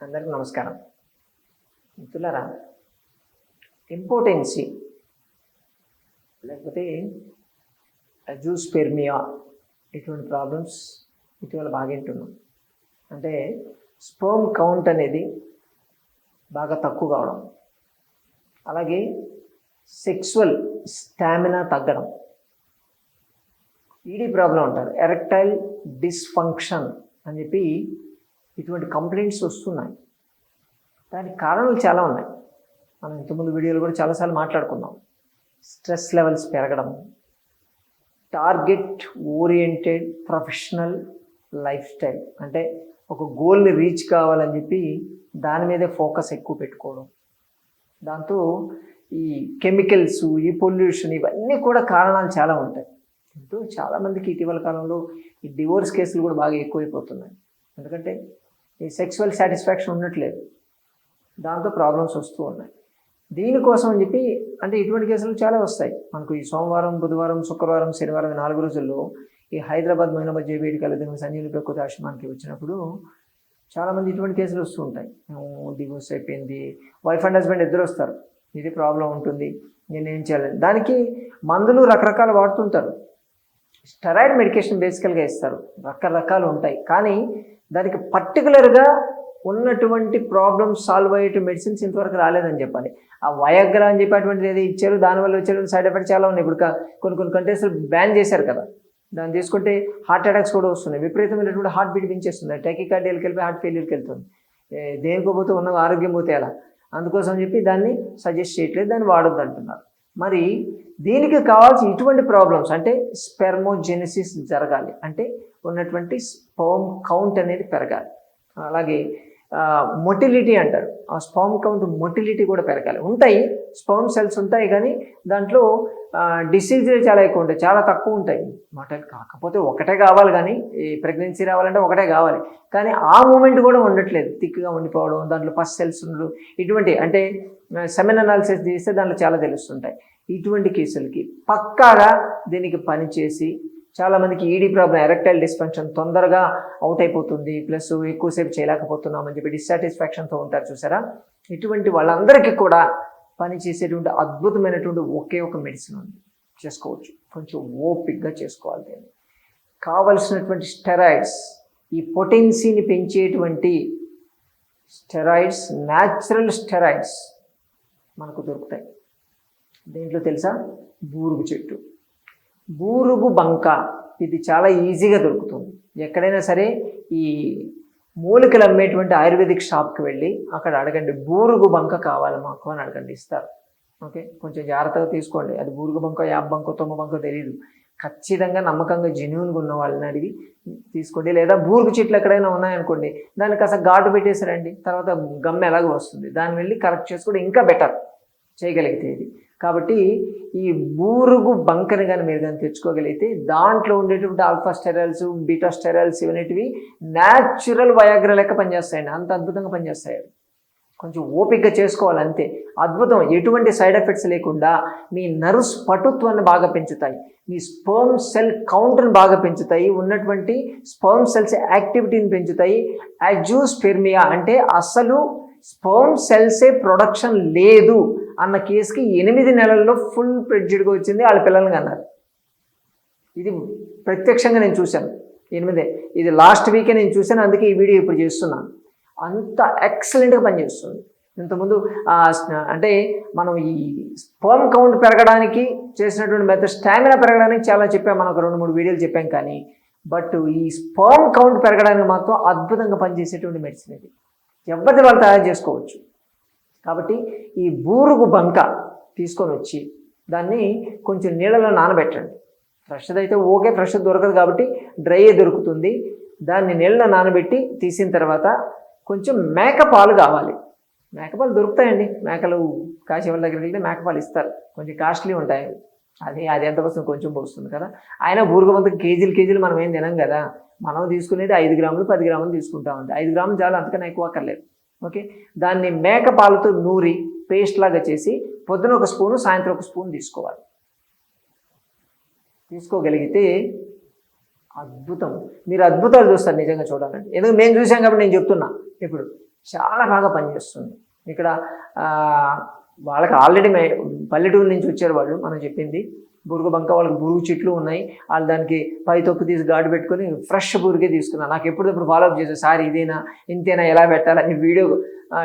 అందరికీ నమస్కారం. మిత్రులరా ఇంపార్టెన్సీ లేకపోతే అజూస్పెర్మియా ఇటువంటి ప్రాబ్లమ్స్ ఇటీవల బాగా వింటున్నాం అంటే స్పర్మ్ కౌంట్ అనేది బాగా తక్కువ కావడం. అలాగే సెక్సువల్ స్టామినా తగ్గడం. ఈడీ ప్రాబ్లం అంటారు. ఎరెక్టైల్ డిస్ఫంక్షన్ అని చెప్పి ఇటువంటి కంప్లైంట్స్ వస్తున్నాయి. దానికి కారణాలు చాలా ఉన్నాయి. మనం ఇంతకుముందు వీడియోలు కూడా చాలాసార్లు మాట్లాడుకున్నాం. స్ట్రెస్ లెవెల్స్ పెరగడం target oriented professional lifestyle అంటే ఒక గోల్ని రీచ్ కావాలని చెప్పి దాని మీదే ఫోకస్ ఎక్కువ పెట్టుకోవడం. దాంతో ఈ కెమికల్స్ ఈ పొల్యూషన్ ఇవన్నీ కూడా కారణాలు చాలా ఉంటాయి. ఎంతో చాలామందికి ఇటీవల కాలంలో ఈ డివోర్స్ కేసులు కూడా బాగా ఎక్కువైపోతున్నాయి. ఎందుకంటే ఈ సెక్సువల్ సాటిస్ఫాక్షన్ ఉండట్లేదు. దాంతో ప్రాబ్లమ్స్ వస్తూ ఉన్నాయి. దీనికోసం అని చెప్పి అంటే ఇటువంటి కేసులు చాలా వస్తాయి. మనకు ఈ సోమవారం బుధవారం శుక్రవారం శనివారం నాలుగు రోజుల్లో ఈ హైదరాబాద్ మైనాబాద్ జేబీడి కలిగిన సంజీవుని ప్రకృతి ఆశ్రమానికి వచ్చినప్పుడు చాలామంది ఇటువంటి కేసులు వస్తూ ఉంటాయి. డివోర్స్ అయిపోయింది. వైఫ్ అండ్ హస్బెండ్ ఇద్దరు వస్తారు. ఇది ప్రాబ్లం ఉంటుంది. నేను ఏం చేయాలి దానికి మందులు రకరకాలు వాడుతుంటారు. స్టెరాయిడ్ మెడికేషన్ బేసికల్గా ఇస్తారు. రకరకాలు ఉంటాయి. కానీ దానికి పర్టికులర్గా ఉన్నటువంటి ప్రాబ్లమ్ సాల్వ్ అయ్యే మెడిసిన్స్ ఇంతవరకు రాలేదని చెప్పాలి. ఆ వయగ్రా అని చెప్పి అటువంటిది ఏదో ఇచ్చారు దానివల్ల వచ్చేటువంటి సైడ్ ఎఫెక్ట్స్ చాలా ఉన్నాయి. ఇప్పుడు కొన్ని కొన్ని కంట్రీస్లో బ్యాన్ చేశారు కదా. దాన్ని తీసుకుంటే హార్ట్ అటాక్స్ కూడా వస్తున్నాయి. విపరీతమైనటువంటి హార్ట్ బీట్ పెంచేస్తుంది టెకికార్డియల్కి వెళ్ళిపోయి హార్ట్ ఫెయిల్యూర్కి వెళ్తుంది. దేనికోపోతే ఉన్న ఆరోగ్యం పోతే ఎలా? అందుకోసం చెప్పి దాన్ని సజెస్ట్ చేయట్లేదు దాన్ని వాడొద్దు అంటున్నారు మరి దీనికి కావాల్సిన ఇటువంటి ప్రాబ్లమ్స్ అంటే స్పెర్మోజెనిసిస్ జరగాలి. అంటే ఉన్నటువంటి స్పోమ్ కౌంట్ అనేది పెరగాలి. అలాగే మొటిలిటీ అంటారు. ఆ స్పర్మ్ కౌంట్ మొటిలిటీ కూడా పెరగాలి. ఉంటాయి స్పర్మ్ సెల్స్ ఉంటాయి కానీ దాంట్లో డిసీజ్లు చాలా ఎక్కువ ఉంటాయి చాలా తక్కువ ఉంటాయి. మొటల్ కాకపోతే ఒకటే కావాలి కానీ ఈ ప్రెగ్నెన్సీ రావాలంటే ఒకటే కావాలి. కానీ ఆ మూమెంట్ కూడా ఉండట్లేదు. థిక్గా ఉండిపోవడం దాంట్లో ఫస్ట్ సెల్స్ ఉండడం ఇటువంటి అంటే సెమెన్ అనాలిసిస్ చేస్తే దాంట్లో చాలా తెలుస్తుంటాయి. ఇటువంటి కేసులకి పక్కాగా దీనికి పనిచేసి చాలామందికి ఈడీ ప్రాబ్లం ఎరెక్టైల్ డిస్ఫంక్షన్ తొందరగా అవుట్ అయిపోతుంది. ప్లస్ ఎక్కువసేపు చేయలేకపోతున్నాం అని చెప్పి డిస్సాటిస్ఫాక్షన్తో ఉంటారు చూసారా? ఇటువంటి వాళ్ళందరికీ కూడా పని చేసేటువంటి అద్భుతమైనటువంటి ఒకే ఒక మెడిసిన్ ఉంది. చేసుకోవచ్చు. కొంచెం ఓపిక్గా చేసుకోవాలి దీన్ని. కావలసినటువంటి స్టెరాయిడ్స్ ఈ పొటెన్సీని పెంచేటువంటి స్టెరాయిడ్స్ న్యాచురల్ స్టెరాయిడ్స్ మనకు దొరుకుతాయి. దేంట్లో తెలుసా? బూరుగు చెట్టు. బూరుగు బంక. ఇది చాలా ఈజీగా దొరుకుతుంది. ఎక్కడైనా సరే ఈ మూలికలు అమ్మేటువంటి ఆయుర్వేదిక్ షాప్కి వెళ్ళి అక్కడ అడగండి బూరుగు బంక కావాలి మాకు అని అడగండి ఇస్తారు. ఓకే? కొంచెం జాగ్రత్తగా తీసుకోండి. అది బూరుగు బంక యాప్ బంకో తొమ్మ బంక తెలియదు ఖచ్చితంగా నమ్మకంగా జెన్యున్గా ఉన్న వాళ్ళని అడిగి తీసుకోండి. లేదా బూరుగు చెట్లు ఎక్కడైనా ఉన్నాయనుకోండి దానికి కాస్త ఘాటు పెట్టేసారండి తర్వాత గమ్మ ఎలాగో వస్తుంది. దాన్ని వెళ్ళి కరెక్ట్ చేసుకోవడం ఇంకా బెటర్. చేయగలిగితే ఇది. కాబట్టి ఈ బూరుగు బంకని కానీ మీరు కానీ తెచ్చుకోగలిగితే దాంట్లో ఉండేటువంటి ఆల్ఫా స్టెరాల్స్ బీటా స్టెరాల్స్ ఇవనేటివి న్యాచురల్ వయాగ్ర లెక్క పనిచేస్తాయండి. అంత అద్భుతంగా పనిచేస్తాయి కొంచెం ఓపికగా చేసుకోవాలి అంతే. అద్భుతం. ఎటువంటి సైడ్ ఎఫెక్ట్స్ లేకుండా మీ నర్వ్స్ పటుత్వాన్ని బాగా పెంచుతాయి. మీ స్పర్మ్ సెల్ కౌంటర్ని బాగా పెంచుతాయి. ఉన్నటువంటి స్పర్మ్ సెల్స్ యాక్టివిటీని పెంచుతాయి. అజూస్పెర్మియా అంటే అసలు స్పర్మ్ సెల్సే ప్రొడక్షన్ లేదు అన్న కేసుకి ఎనిమిది నెలల్లో ఫుల్ ప్రెడ్జ్డ్గా వచ్చింది వాళ్ళ పిల్లల్ని అన్నారు ఇది ప్రత్యక్షంగా నేను చూశాను. ఎనిమిదే. ఇది లాస్ట్ వీకే నేను చూశాను అందుకే ఈ వీడియో ఇప్పుడు చేస్తున్నాను. అంత ఎక్సలెంట్గా పనిచేస్తుంది. ఇంతకుముందు అంటే మనం ఈ స్పర్మ్ కౌంట్ పెరగడానికి చేసినటువంటి మెథడ్ స్టామినా పెరగడానికి చాలా చెప్పాం మనం ఒక రెండు మూడు వీడియోలు చెప్పాం కానీ బట్ ఈ స్పర్మ్ కౌంట్ పెరగడానికి మాత్రం అద్భుతంగా పనిచేసేటువంటి మెడిసిన్ ఇది. ఎవరిది వాళ్ళు తయారు చేసుకోవచ్చు. కాబట్టి ఈ బూరుగు బంక తీసుకొని వచ్చి దాన్ని కొంచెం నీళ్ళలో నానబెట్టండి. ఫ్రెష్ది అయితే ఓకే ఫ్రెష్ దొరకదు కాబట్టి డ్రై దొరుకుతుంది. దాన్ని నీళ్ళలో నానబెట్టి తీసిన తర్వాత కొంచెం మేక పాలు కావాలి. మేకపాలు దొరుకుతాయండి. మేకలు కాశీ వాళ్ళ దగ్గరికి వెళ్తే మేకపాలు ఇస్తారు. కొంచెం కాస్ట్లీ ఉంటాయి. అది అది ఎంత వస్తుంది కొంచెం పోస్తుంది కదా. అయినా బూరుగమంత కేజీలు కేజీలు మనం ఏం తినం కదా. మనం తీసుకునేది ఐదు గ్రాములు పది గ్రాములు తీసుకుంటామండి ఐదు గ్రాములు చాలా అంతకన్నా ఎక్కువ అక్కర్లేదు. ఓకే? దాన్ని మేక పాలతో నూరి పేస్ట్ లాగా చేసి పొద్దున ఒక స్పూను సాయంత్రం ఒక స్పూన్ తీసుకోవాలి. తీసుకోగలిగితే అద్భుతం. మీరు అద్భుతాలు చూస్తారు నిజంగా చూడాలండి ఎందుకంటే మేము చూసాం కాబట్టి నేను చెప్తున్నా. ఇప్పుడు చాలా బాగా పనిచేస్తుంది. ఇక్కడ వాళ్ళకి ఆల్రెడీ పల్లెటూరు నుంచి వచ్చారు వాళ్ళు మనం చెప్పింది బురుగు బంక వాళ్ళకి బురుగు చెట్లు ఉన్నాయి. వాళ్ళు దానికి పై తొక్కు తీసి గాడి పెట్టుకొని ఫ్రెష్ బురుగే తీసుకున్నాను నాకు ఎప్పుడప్పుడు ఫాలో అప్ చేశాను సార్ ఇదేనా? ఇంతేనా? ఎలా పెట్టాలని వీడియో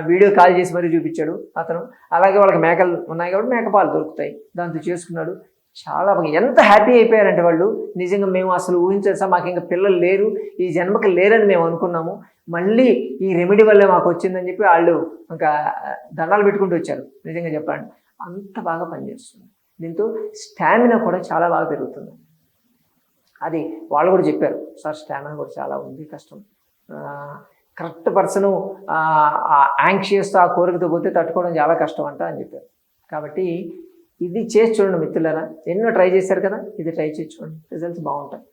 వీడియో కాల్ చేసి మరీ చూపించాడు అతను. అలాగే వాళ్ళకి మేకలు ఉన్నాయి కాబట్టి మేకపాలు దొరుకుతాయి. దాంతో చేసుకున్నాడు. చాలా బాగా ఎంత హ్యాపీ అయిపోయారంటే వాళ్ళు. నిజంగా మేము అసలు ఊహించారు సార్ మాకు ఇంకా పిల్లలు లేరు. ఈ జన్మకి లేరని మేము అనుకున్నాము. మళ్ళీ ఈ రెమెడీ వల్లే మాకు వచ్చిందని చెప్పి వాళ్ళు ఇంకా దండాలు పెట్టుకుంటూ వచ్చారు. నిజంగా చెప్పండి అంత బాగా పనిచేస్తుంది. దీంతో స్టామినా కూడా చాలా బాగా పెరుగుతుంది. అది వాళ్ళు కూడా చెప్పారు సార్ స్టామినా కూడా చాలా ఉంది కష్టం. కరెక్ట్ పర్సన్ యాంక్షియస్తో ఆ కోరికతో పోతే తట్టుకోవడం చాలా కష్టం అంట అని చెప్పారు. కాబట్టి ఇది చేసి చూడండి మిత్రులరా. ఎన్నో ట్రై చేశారు కదా ఇది ట్రై చేసి చూడండి. రిజల్ట్స్ బాగుంటాయి.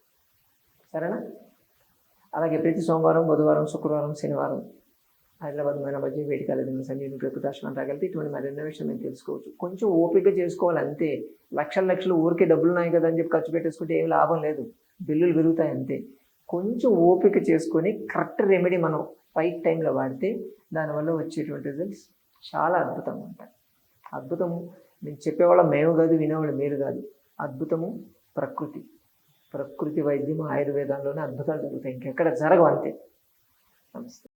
సరేనా? అలాగే ప్రతి సోమవారం బుధవారం శుక్రవారం శనివారం హైదరాబాద్ మన మధ్య వేడికాలేదు సంజీవిని ప్రకృతాశ్రమం తగిలితే ఇటువంటి మరిన్ని విషయం మేము తెలుసుకోవచ్చు. కొంచెం ఓపిక చేసుకోవాలి అంతే. లక్షల లక్షలు ఊరికే డబ్బులు ఉన్నాయి కదా అని చెప్పి ఖర్చు పెట్టేసుకుంటే ఏం లాభం లేదు. బిల్లులు పెరుగుతాయి అంతే. కొంచెం ఓపిక చేసుకొని కరెక్ట్ రెమెడీ మనం రైట్ టైంలో వాడితే దానివల్ల వచ్చేటువంటి రిజల్ట్స్ చాలా అద్భుతంగా ఉంటాయి. అద్భుతము నేను చెప్పేవాళ్ళం మేము కాదు వినేవాళ్ళు మీరు కాదు. అద్భుతము ప్రకృతి. ప్రకృతి వైద్యం ఆయుర్వేదంలోనే అద్భుతాలు జరుగుతాయి. ఇంకెక్కడ జరగవు అంతే. నమస్తే.